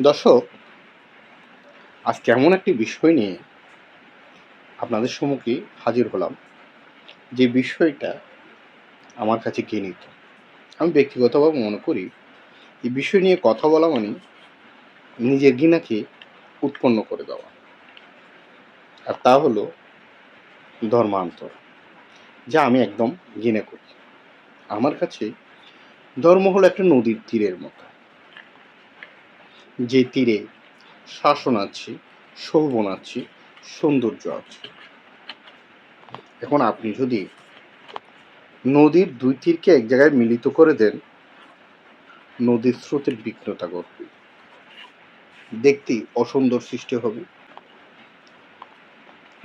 দর্শক আজকে এমন একটি বিষয় নিয়ে আপনাদের সম্মুখে হাজির হলাম। যে বিষয়টা আমার কাছে ঘৃণিত। আমি ব্যক্তিগতভাবে মনে করি, এই বিষয় নিয়ে কথা বলা মানে নিজের ঘৃণাকে উৎপন্ন করে দেওয়া। আর তা হলো ধর্মান্তর, যা আমি একদম ঘৃণা করি। আমার কাছে ধর্ম হলো একটা নদীর তীরের মতো। যে তীরে শাসন আছে, শোভন আছে, সৌন্দর্য আছে। এখন আপনি যদি নদীর দুই তীরকে এক জায়গায় মিলিত করে দেন, নদীর স্রোতের বিঘ্নতা ঘটবে। দেখতে অসুন্দর সৃষ্টি হবে।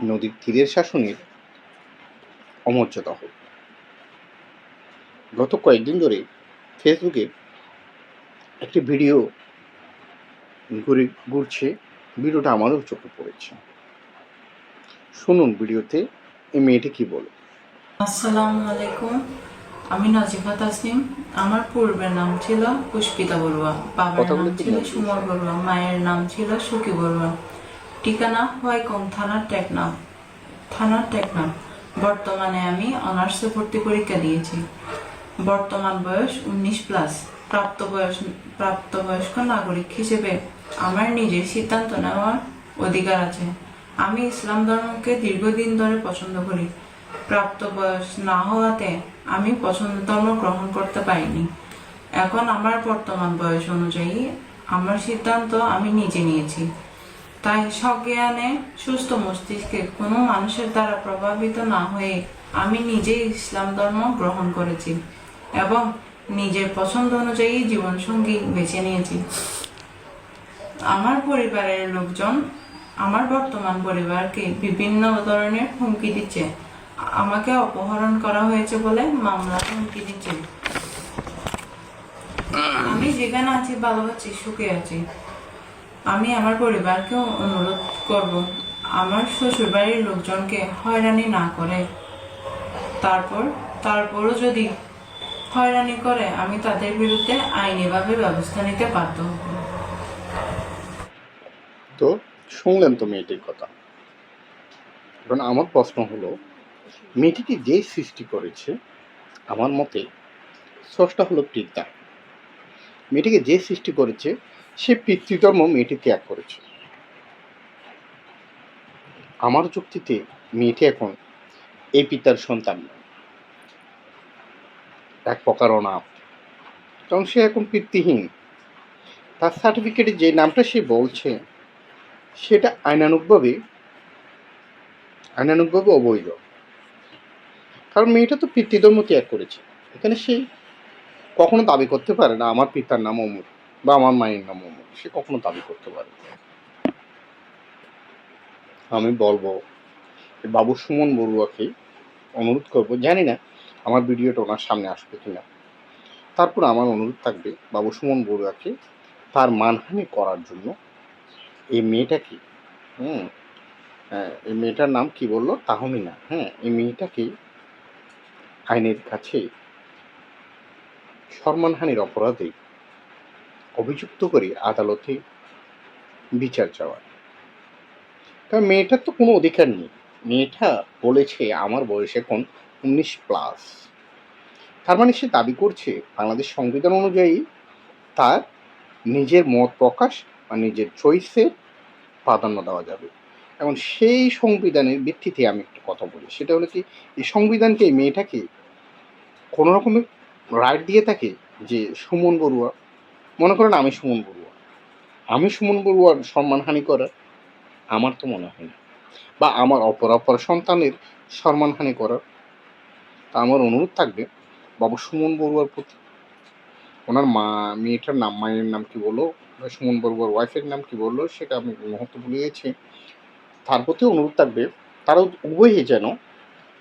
নদীর তীরের শাসনের অমর্যাদা হবে। গত কয়েকদিন ধরে ফেসবুকে একটি ভিডিও ঘুরে ঘুরছে ভিডিওটা আমারও চোখে পড়েছে। শুনুন ভিডিওতে এই মেয়েটি কি বলে? আসসালামু আলাইকুম আমি নাজিফা তাসনিম। আমার পূর্বের নাম ছিল পুষ্পিতা বড়ুয়া বাবার নাম ছিল সুমর বড়ুয়া মায়ের নাম ছিল সুখী বড়ুয়া। ঠিকানা হোয়াইকং থানার টেকনাম থানার টেকনাম বর্তমানে আমি অনার্সে ভর্তি পরীক্ষা দিয়েছি। বর্তমান বয়স উনিশ প্লাস প্রাপ্ত বয়স প্রাপ্তবয়স্ক নাগরিক হিসেবে আমার নিজের সিদ্ধান্ত নেওয়ার অধিকার আছে। আমি ইসলাম ধর্মকে দীর্ঘদিন ধরে পছন্দ করি। প্রাপ্ত বয়স না হওয়াতে আমি পছন্দ ধর্ম গ্রহণ করতে পারিনি। এখন আমার বর্তমান বয়স অনুযায়ী আমার সিদ্ধান্ত আমি নিজে নিয়েছি। তাই সজ্ঞানে সুস্থ মস্তিষ্কে কোনো মানুষের দ্বারা প্রভাবিত না হয়ে আমি নিজেই ইসলাম ধর্ম গ্রহণ করেছি এবং নিজের পছন্দ অনুযায়ী জীবনসঙ্গী বেছে নিয়েছি। আমার পরিবারের লোকজন আমার বর্তমান পরিবারকে বিভিন্ন ধরনের হুমকি দিচ্ছে। আমাকে অপহরণ করা হয়েছে বলে মামলা হুমকি দিচ্ছে। আমি যেখানে আছি, ভালো আছি, সুখে আছি। আমি আমার পরিবারকে অনুরোধ করব, আমার শ্বশুর বাড়ির লোকজনকে হয়রানি না করে। তারপর, তারপরও যদি হয়রানি করে, আমি তাদের বিরুদ্ধে আইনিভাবে ব্যবস্থা নিতে বাধ্য তো শুনলেন তো মেয়েটির কথা। এখন আমার প্রশ্ন হলো, মেয়েটিকে যে সৃষ্টি করেছে, আমার মতে স্রষ্টা হলো পিতা। মেয়েটিকে যে সৃষ্টি করেছে, সে পিতৃধর্ম মেয়েটি ত্যাগ করেছে। আমার যুক্তিতে মেয়েটি এখন এই পিতার সন্তান নয়। এক প্রকার অনাথ কারণ সে এখন পিতৃহীন। তার সার্টিফিকেটে যে নামটা সে বলছে সেটা আইনানুকভাবে আইনানুকভাবে অবৈধ। কারণ মেয়েটা তো পিতৃধর্ম ত্যাগ করেছে। এখানে সে কখনো দাবি করতে পারে না, আমার পিতার নাম অমুক বা আমার মায়ের নাম অমুক সে কখনো দাবি করতে পারে। আমি বলব, বাবু সুমন বড়ুয়াকে অনুরোধ করব, জানি না আমার ভিডিওটা ওনার সামনে আসবে কিনা তারপর আমার অনুরোধ থাকবে, বাবু সুমন বড়ুয়াকে তার মানহানি করার জন্য এই মেয়েটাকে হুম হ্যাঁ এই মেয়েটার নাম কি বলল? তাহমিনা। হ্যাঁ এই মেয়েটাকে আইনের কাছে সম্মানহানির অপরাধে অভিযুক্ত করে আদালতে বিচার চাওয়ার কারণ মেয়েটার তো কোনো অধিকার নেই। মেয়েটা বলেছে আমার বয়স এখন উনিশ প্লাস। তার মানে সে দাবি করছে, বাংলাদেশ সংবিধান অনুযায়ী তার নিজের মত প্রকাশ বা নিজের চয়েসের প্রাধান্য দেওয়া যাবে। এখন সেই সংবিধানের ভিত্তিতে আমি একটা কথা বলি। সেটা হলো কি, এই সংবিধানকে মেয়েটাকে কোনো রকমের রাইট দিয়ে থাকে যে সুমন বড়ুয়া, মনে করেন আমি সুমন বড়ুয়া। আমি সুমন বড়ুয়ার সম্মানহানি করার আমার তো মনে হয় না। বা আমার অপর অপর সন্তানের সম্মানহানি করার তা আমার অনুরোধ থাকবে বাবু সুমন বড়ুয়ার প্রতি। ওনার মা, মেয়েটার নাম, মায়ের নাম কি বলল বা সুমন বড়ুয়ার ওয়াইফের নাম কি বলল সেটা আমি মুহূর্তে ভুলে গেছি। তার প্রতি অনুরোধ থাকবে, তারা উভয়ই যেন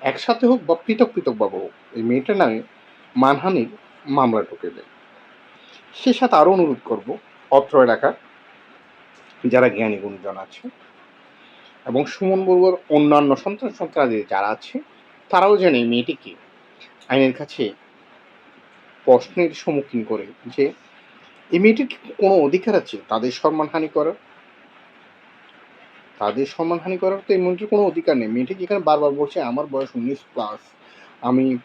একসাথে হোক বা পৃথক পৃথকভাবে হোক, এই মেয়েটার নামে মানহানির মামলা ঢুকে দেয় সে সাথে আরও অনুরোধ করব, অত্র এলাকার যারা জ্ঞানী গুণীজন আছে এবং সুমন বড়ুয়ার অন্যান্য সন্তান সন্ত্রাসী যারা আছে, তারাও যেন এই মেয়েটিকে আইনের কাছে প্রশ্নের সম্মুখীন করে যে এই মেয়েটির কোনো অধিকার আছে? তাদের সম্মানহানি করার? তাদের সম্মানহানি করার তো এই কোনো অধিকার নেই। মেয়েটি যেখানে বারবার বলছে, আমার বয়স উনিশ প্লাস আমি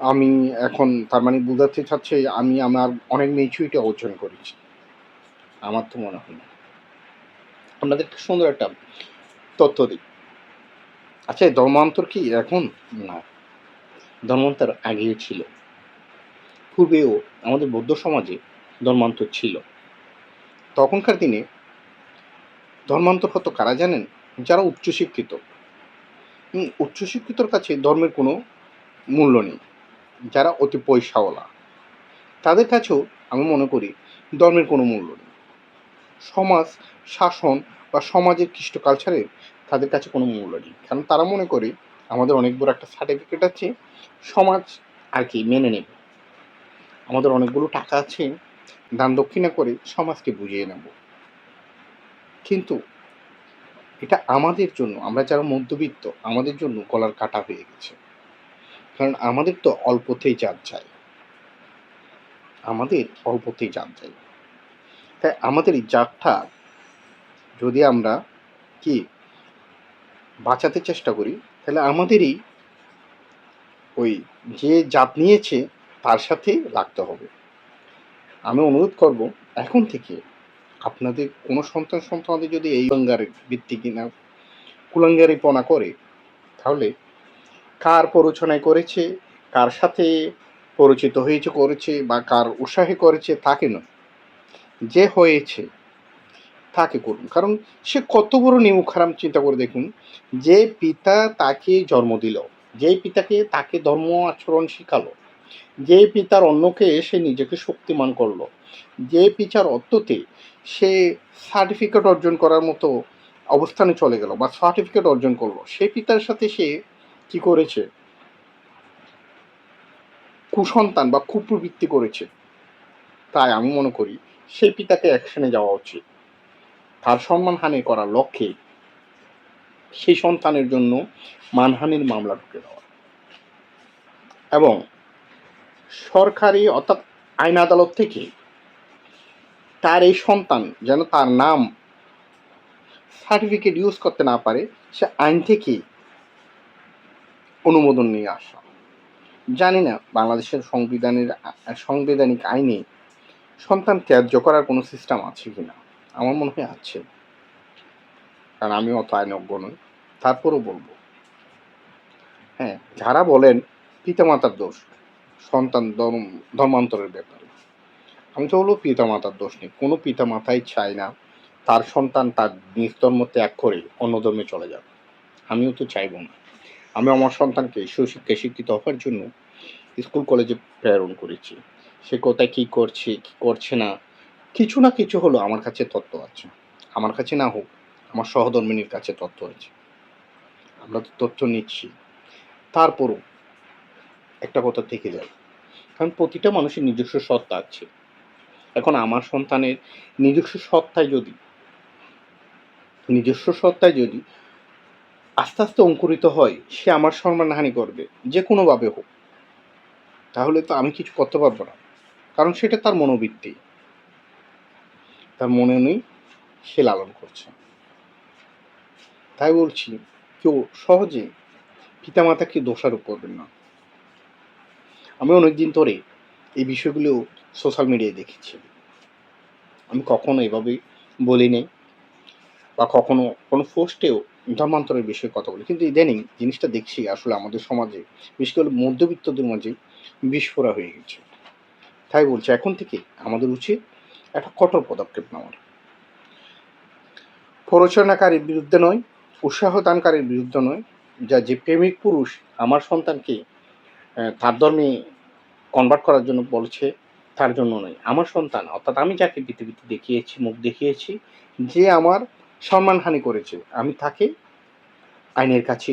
আমি এখন তার মানে বোঝাতে চাচ্ছে আমি আমার অনেক মেচুরিটি অর্জন করেছি। আমার তো মনে হয় না। আপনাদেরকে সুন্দর একটা তথ্য দিই। আচ্ছা ধর্মান্তর কি এখন? না। ধর্মান্তর আগেও ছিল। পূর্বেও আমাদের বৌদ্ধ সমাজে ধর্মান্তর ছিল। তখনকার দিনে ধর্মান্তর হতো কারা জানেন? যারা উচ্চশিক্ষিত উচ্চশিক্ষিতর কাছে ধর্মের কোনো মূল্য নেই। যারা অতি পয়সাওয়ালা। তাদের কাছেও আমি মনে করি ধর্মের কোনো মূল্য নেই। সমাজ, শাসন বা সমাজের কৃষ্ট কালচারের তাদের কাছে কোনো মূল্য নেই। কারণ তারা মনে করে আমাদের অনেক বড় একটা সার্টিফিকেট আছে, সমাজ আর কি মেনে নেবে। আমাদের অনেকগুলো টাকা আছে দান দক্ষিণা করে সমাজকে বুঝিয়ে নেব। কিন্তু এটা আমাদের জন্য, আমরা যারা মধ্যবিত্ত, আমাদের জন্য গলার কাটা হয়ে গেছে। কারণ আমাদের তো অল্পতেই জাত চাই আমাদের অল্পতেই জাত চাই তাই আমাদের এই জাতটা যদি আমরা কি বাঁচাতে চেষ্টা করি, তাহলে আমাদেরই ওই যে জাত নিয়েছে, তার সাথে লাগতে হবে। আমি অনুরোধ করব, এখন থেকে আপনাদের কোনো সন্তান সন্তানদের যদি এই কুলাঙ্গারের ভিত্তি কিনা, কুলাঙ্গারিপনা করে, তাহলে কার প্ররোচনায় করেছে, কার সাথে পরিচিত হয়েছে, করেছে বা কার উৎসাহে করেছে তাকে নয়। যে হয়েছে, তাকে করুন। কারণ সে কত বড় নিমুখ খারাপ চিন্তা করে দেখুন, যে পিতা তাকে জন্ম দিল, যে পিতাকে তাকে ধর্ম আচরণ শিখালো যে পিতার অন্যকে সে নিজেকে শক্তিমান করল। যে পিতার অত্যতে সে সার্টিফিকেট অর্জন করার মতো অবস্থানে চলে গেল বা সার্টিফিকেট অর্জন করল। সেই পিতার সাথে সে কি করেছে? কুসন্তান বা কুপ্রবৃত্তি করেছে। তাই আমি মনে করি সেই পিতাকে অ্যাকশনে যাওয়া উচিত। তার সম্মানহানি করার লক্ষ্যে সেই সন্তানের জন্য মানহানির মামলা ঢুকে দেওয়া। এবং সরকারি অর্থাৎ আইন আদালত থেকে তার এই সন্তান যেন তার নাম সার্টিফিকেট ইউজ করতে না পারে, সে আইন থেকে অনুমোদন নিয়ে আসা। জানি না বাংলাদেশের সংবিধানের, সাংবিধানিক আইনে সন্তান ত্যায্য করার কোনো সিস্টেম আছে কি না আমার মনে হয় আছে। কারণ আমি অত আইনজ্ঞ নই। তারপরও বলব। হ্যাঁ যারা বলেন পিতামাতার দোষ সন্তান ধর্ম, ধর্মান্তরের ব্যাপারে। আমি তো বলব পিতামাতার দোষ নেই। কোনো পিতা পিতামাতাই চায় না তার সন্তান তার নিজ ধর্ম ত্যাগ করে অন্য ধর্মে চলে যাবে। আমিও তো চাইব না। আমি আমার সন্তানকে সুশিক্ষায় শিক্ষিত হওয়ার জন্য স্কুল, কলেজে প্রেরণ করেছি। সে কোথায় কী করছে কী করছে না, কিছু না কিছু হলো আমার কাছে তথ্য আছে। আমার কাছে না হোক, আমার সহধর্মিনীর কাছে তথ্য আছে। আমরা তো তথ্য নিচ্ছি। তারপরও একটা কথা থেকে যায়। কারণ প্রতিটা মানুষের নিজস্ব সত্তা আছে। এখন আমার সন্তানের নিজস্ব সত্তায় যদি, নিজস্ব সত্তায় যদি আস্তে আস্তে অঙ্কুরিত হয়, সে আমার সম্মানহানি করবে, যে কোনোভাবে হোক। তাহলে তো আমি কিছু করতে পারব না। কারণ সেটা তার মনোবৃত্তি। তার মনে নেই, সে লালন করছে। তাই বলছি, কেউ সহজে পিতামাতাকে দোষারোপ করবেন না। আমি অনেকদিন ধরে এই বিষয়গুলো সোশ্যাল মিডিয়ায় দেখেছি। আমি কখনো এভাবে বলি বা কখনো কোনো পোস্টেও ধর্মান্তরের বিষয়ে কথা বলি কিন্তু ইদানিং জিনিসটা দেখছি আসলে আমাদের সমাজে, বিশেষ করে মধ্যবিত্তদের মাঝে বিস্ফোরা হয়ে গেছে। তাই বলছি, এখন থেকে আমাদের উচিত একটা কঠোর পদক্ষেপ নেওয়ার প্ররোচনাকারীর বিরুদ্ধে নয় উৎসাহ দানকারীর বিরুদ্ধে নয়, যা যে প্রেমিক পুরুষ আমার সন্তানকে তার ধর্মে কনভার্ট করার জন্য বলছে, তার জন্য নয়। আমার সন্তান, অর্থাৎ আমি যাকে পৃথিবীতে দেখিয়েছি, মুখ দেখিয়েছি, যে আমার সম্মানহানি করেছে, আমি তাকে আইনের কাছে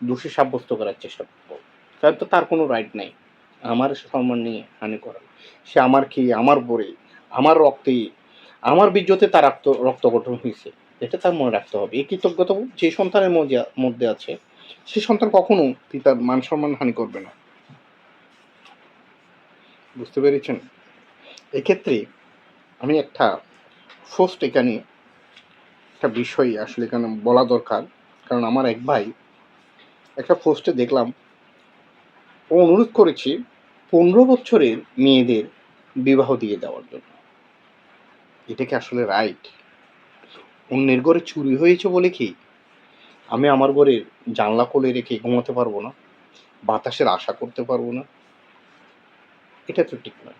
দোষী সাব্যস্ত করার চেষ্টা করব। কারণ তো তার কোনো রাইট নাই। আমার সম্মান নিয়ে হানি করার সে আমার কি আমার পরে আমার রক্তে, আমার বীর্যতে তার রক্ত রক্ত গঠন হয়েছে। এটা তার মনে রাখতে হবে। এই কৃতজ্ঞতা যে সন্তানের মধ্যে আছে, সে সন্তান কখনো পিতার মান সম্মান হানি করবে না। বুঝতে পেরেছেন? এক্ষেত্রে আমি একটা ফার্স্ট এখানে একটা বিষয় আসলে এখানে বলা দরকার। কারণ আমার এক ভাই একটা পোস্টে দেখলাম, ও অনুরোধ করেছে পনেরো বছরের মেয়েদের বিবাহ দিয়ে দেওয়ার জন্য। এটা কি আসলে রাইট অন্যের ঘরে চুরি হয়েছে বলে কি আমি আমার ঘরের জানলা খুলে রেখে ঘুমাতে পারব না? বাতাসের আশা করতে পারব না? এটা তো ঠিক নয়।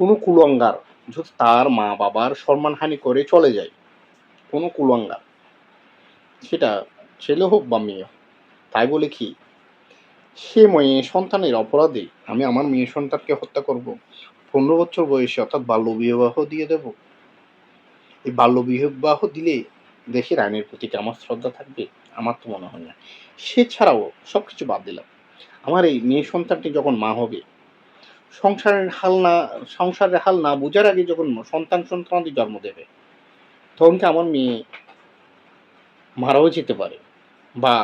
কোনো কুলঙ্গার যদি তার মা বাবার সম্মানহানি করে চলে যায়, কোনো কুলঙ্গার, সেটা ছেলে হোক বা মেয়ে হোক। তাই বলে কি, সে মেয়ে সন্তানের অপরাধে আমি আমার মেয়ে সন্তানকে হত্যা করব, পনেরো বছর বয়সে অর্থাৎ বাল্যবিবাহ দিয়ে দেব। এই বাল্যবিবাহ দিলে দেশের আইনের প্রতি আমার শ্রদ্ধা থাকবে? আমার তো মনে হয় না। সে ছাড়াও সব কিছু বাদ দিলাম। আমার এই মেয়ে সন্তানটি যখন মা হবে, সংসারের হাল না, সংসারের হাল না বোঝার আগে যখন সন্তান সন্তানাদি জন্ম দেবে, তখন কি আমার মেয়ে মারাও যেতে পারে বা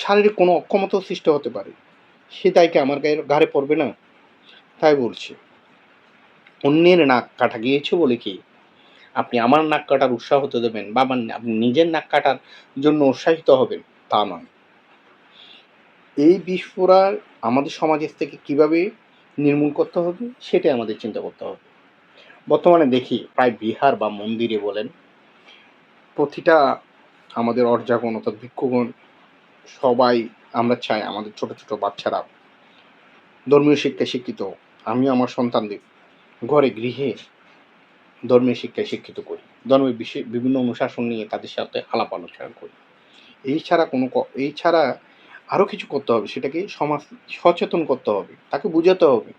শারীরিক কোনো অক্ষমতা সৃষ্টি হতে পারে? সে দায়কে আমার গায়ে ঘাড়ে পড়বে না? তাই বলছি, অন্যের নাক কাটা গিয়েছে বলে কি আপনি আমার নাক কাটার উৎসাহ দেবেন বা আপনি নিজের নাক কাটার জন্য উৎসাহিত হবেন? তা নয়। এই বিস্ফোরার আমাদের সমাজের থেকে কীভাবে নির্মূল করতে হবে, সেটাই আমাদের চিন্তা করতে হবে। বর্তমানে দেখি প্রায় বিহার বা মন্দিরে বলেন, প্রতিটা আমাদের অর্জাগণ অর্থাৎ ভিক্ষুগণ সবাই আমরা চাই আমাদের ছোট ছোট বাচ্চারা ধর্মীয় শিক্ষায় শিক্ষিত। আমি আমার সন্তানদের ঘরে, গৃহে ধর্মীয় শিক্ষায় শিক্ষিত করি। ধর্মের বিষয় বিভিন্ন অনুশাসন নিয়ে তাদের সাথে আলাপ আলোচনা করি। এই ছাড়া কোনো এই ছাড়া আরও কিছু করতে হবে, সেটাকে সমাজ সচেতন করতে হবে, তাকে বুঝাতে হবে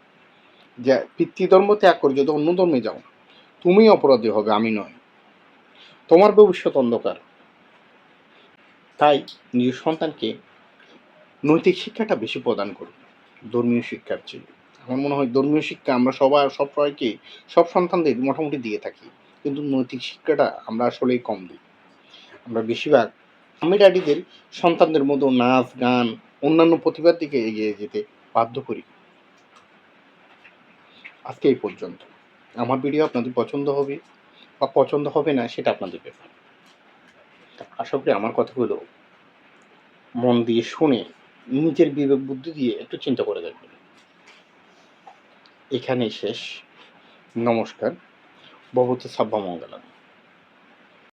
যে পিতৃধর্ম ত্যাগ করে, যদি অন্য ধর্মে যাও, তুমি অপরাধী হবে, আমি নয় তোমার ভবিষ্যৎ অন্ধকার। তাই নিজের সন্তানকে নৈতিক শিক্ষাটা বেশি প্রদান করুন ধর্মীয় শিক্ষার চেয়ে। আমার মনে হয় ধর্মীয় শিক্ষা আমরা সবাই সব সবাইকে, সব সন্তানদের মোটামুটি দিয়ে থাকি, কিন্তু নৈতিক শিক্ষাটা আমরা আসলেই কম দিই। আমরা বেশিরভাগ আমি ড্যাডিদের সন্তানদের মতো নাচ, গান, অন্যান্য প্রতিভার দিকে এগিয়ে যেতে বাধ্য করি। আজকে এই পর্যন্ত। আমার ভিডিও আপনাদের পছন্দ হবে বা পছন্দ হবে না, সেটা আপনাদের ব্যাপার। আশা করি আমার কথাগুলো মন দিয়ে শুনে নিজের বিবেক বুদ্ধি দিয়ে একটু চিন্তা করে দেখবেন। এখানেই শেষ। নমস্কার। বহুত সাব্বা মঙ্গলম।